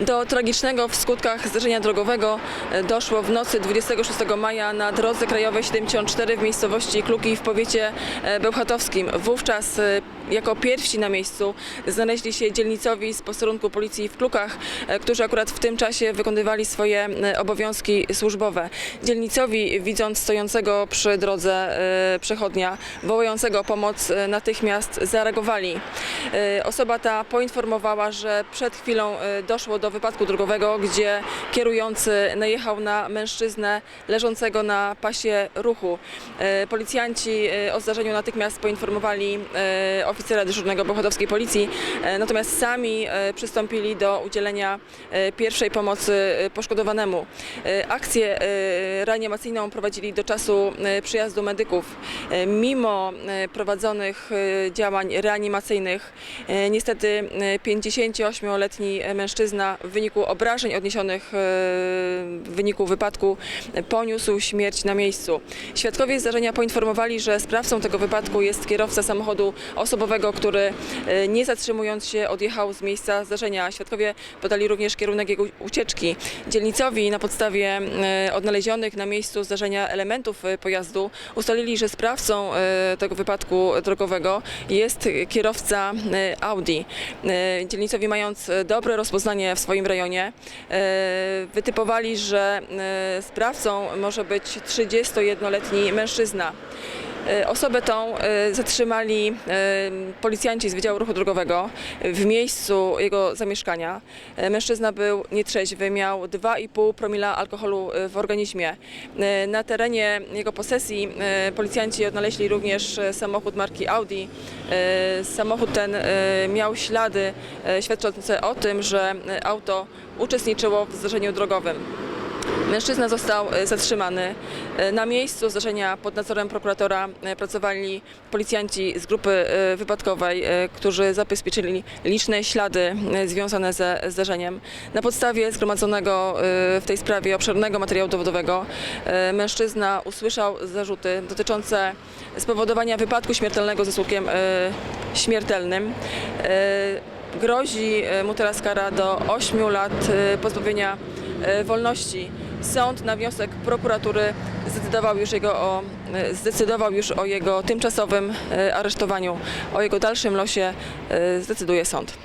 Do tragicznego w skutkach zdarzenia drogowego e, doszło w nocy 26 maja na drodze krajowej 74 w miejscowości Kluki w powiecie e, bełchatowskim. Wówczas e, jako pierwsi na miejscu znaleźli się dzielnicowi z posterunku policji w Klukach, którzy akurat w tym czasie wykonywali swoje obowiązki służbowe. Dzielnicowi, widząc stojącego przy drodze przechodnia, wołającego o pomoc, natychmiast zareagowali. Osoba ta poinformowała, że przed chwilą doszło do wypadku drogowego, gdzie kierujący najechał na mężczyznę leżącego na pasie ruchu. E, Policjanci e, o zdarzeniu natychmiast poinformowali e, oficera dyżurnego Bochodowskiej Policji, natomiast sami przystąpili do udzielenia pierwszej pomocy poszkodowanemu. Akcję reanimacyjną prowadzili do czasu przyjazdu medyków. Mimo prowadzonych działań reanimacyjnych, niestety e, 58-letni mężczyzna w wyniku obrażeń odniesionych e, w wyniku wypadku e, poniósł śmierć na miejscu. Świadkowie zdarzenia poinformowali, że sprawcą tego wypadku jest kierowca samochodu osobowego, który e, nie zatrzymując się odjechał z miejsca zdarzenia. Świadkowie podali również kierunek jego ucieczki. Dzielnicowi na podstawie odnalezionych na miejscu zdarzenia elementów pojazdu ustalili, że sprawcą tego wypadku drogowego jest kierowca Audi. Dzielnicowi mając dobre rozpoznanie w swoim rejonie e, wytypowali, że e, sprawcą może być 31-letni mężczyzna. E, Osobę tą e, zatrzymali e, policjanci z Wydziału Ruchu Drogowego w miejscu jego zamieszkania. Mężczyzna był nietrzeźwy, miał 2,5 promila alkoholu w organizmie. Na terenie jego posesji policjanci odnaleźli również samochód marki Audi. Samochód ten miał ślady świadczące o tym, że auto uczestniczyło w zdarzeniu drogowym. Mężczyzna został e, zatrzymany. E, Na miejscu zdarzenia pod nadzorem prokuratora e, pracowali policjanci z grupy wypadkowej, którzy zabezpieczyli liczne ślady związane ze zdarzeniem. Na podstawie zgromadzonego w tej sprawie obszernego materiału dowodowego mężczyzna usłyszał zarzuty dotyczące spowodowania wypadku śmiertelnego ze skutkiem e, śmiertelnym. Grozi mu teraz kara do 8 lat pozbawienia wolności. Sąd na wniosek prokuratury zdecydował już, jego o, e, zdecydował już o jego tymczasowym e, aresztowaniu. O jego dalszym losie e, zdecyduje sąd.